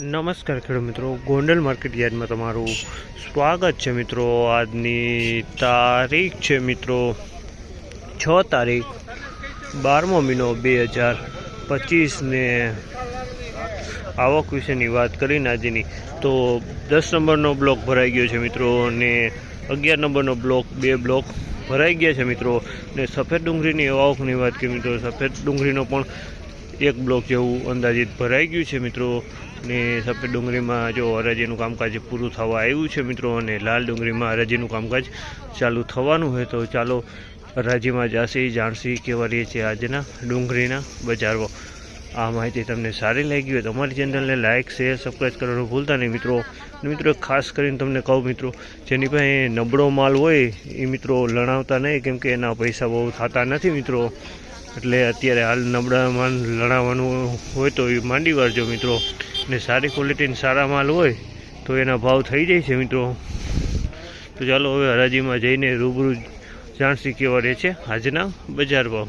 નમસ્કાર ખેડૂત મિત્રો, ગોંડલ માર્કેટ યાર્ડમાં તમારું સ્વાગત છે મિત્રો. આજની તારીખ છે મિત્રો, છ તારીખ, બારમો મહિનો બે હજાર પચીસને આવક વિશેની વાત કરીને આજની. તો દસ નંબરનો બ્લોક ભરાઈ ગયો છે મિત્રો અને અગિયાર નંબરનો બ્લોક, બે બ્લોક ભરાઈ ગયા છે મિત્રો. ને સફેદ ડુંગળીની આવકની વાત કરીએ મિત્રો, સફેદ ડુંગળીનો પણ એક બ્લોક જેવું અંદાજિત ભરાઈ ગયું છે મિત્રો. ને સફેદ ડુંગળીમાં જો હરાજીનું કામકાજ પૂરું થવા આવ્યું છે મિત્રો, અને લાલ ડુંગળીમાં હરાજીનું કામકાજ ચાલુ થવાનું હોય તો ચાલો હરાજીમાં જાસી, જાણસી કેવા રહે છે આજના ડુંગળીના બજારો. આ માહિતી તમને સારી લાગી હોય તો અમારી ચેનલને લાઇક શેર સબસ્ક્રાઈબ કરવાનું ભૂલતા નહીં મિત્રો. મિત્રો ખાસ કરીને તમને કહું મિત્રો, જેની પાસે નબળો માલ હોય એ મિત્રો લણાવતા નહીં, કેમ કે એના પૈસા બહુ થતા નથી મિત્રો. એટલે અત્યારે હાલ નબળા માલ લણાવવાનું હોય તો એ માંડી વાળજો મિત્રો. ને સારી ક્વોલિટીના સારા માલ હોય તો એના ભાવ થઈ જાય છે મિત્રો. તો ચાલો હવે હરાજીમાં જઈને રૂબરૂ જાણશી કેવા રહે છે આજના બજાર ભાવ.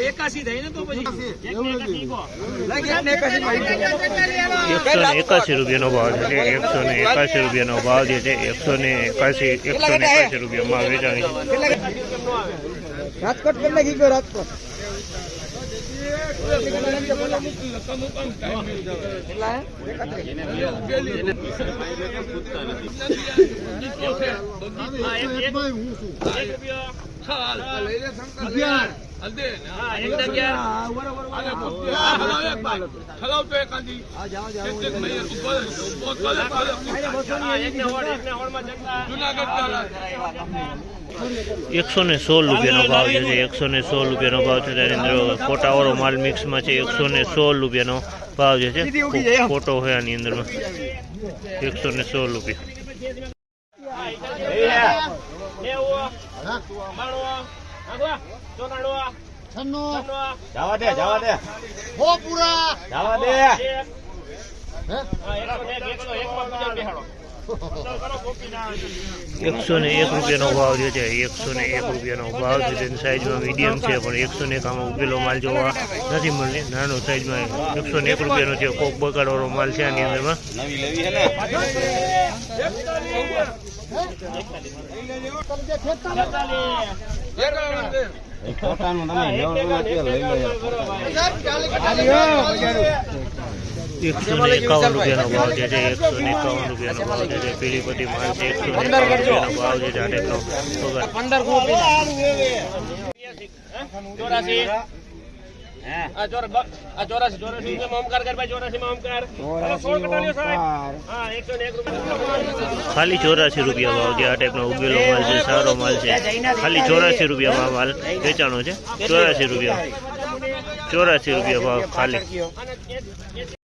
એકાસી થાય ને તો પછી? એકસો રૂપિયાનો ભાવ છે. એકસો ને એકાસી રૂપિયાનો ભાવ જે છે એકસો ને એકાસી એકસો ને એકાસી રૂપિયામાં વેચાણી છે. રાજકોટ કેટલે નાખી ગયો રાજકોટ એકસો ને સોળ રૂપિયાનો ભાવ જે છે એકસો ને સોળ રૂપિયાનો ભાવ છે ત્યારે અંદર ફોટાવાળો માલ મિક્સમાં છે એકસો ને સોળ રૂપિયાનો ભાવ જે છે ફોટો હોય આની અંદરમાં એકસો ને સોળ રૂપિયા જવા દે જવા દે. હો પૂરા. જવા દે. એકસો ને એક રૂપિયાનો ભાવ જે છે એકસો ને એક રૂપિયાનો ભાવ છે તેની સાઈઝમાં મીડિયમ છે પણ એકસો ને એક આમાં ઉગેલો માલ જોવા નથી મળે નાનો સાઈઝમાં એકસો ને એક રૂપિયાનો છે. કોક બગાડવાનો માલ છે આની અંદરમાં. નવી લેવી છે ને એ ખોટાનું તમે. એકસો ને એકાવન રૂપિયાનો ભાવ જે છે એકસો ને એકાવન રૂપિયાનો ભાવ જે છે પટ્ટી માલ છે એકસો ને એકાવન રૂપિયાનો ભાવ જે છે આટેકનો પગાર પંદર આ ચોર- આ ચોરાસી ચોરાસી રૂપિયામાં ઓમકાર કર ભાઈ ચોરાસીમાં ઓમકાર સોળ કટાલીઓ સાહેબ. હા એકસો ને એક રૂપિયા. ખાલી ચોરાસી રૂપિયા ભાવ છે આ ટાઈપનો ઉગેલો માલ છે સારો માલ છે. ખાલી ચોરાસી રૂપિયામાં માલ વેચાણો છે. ચોરાસી રૂપિયા. ચોરાસી રૂપિયા ભાવ ખાલી.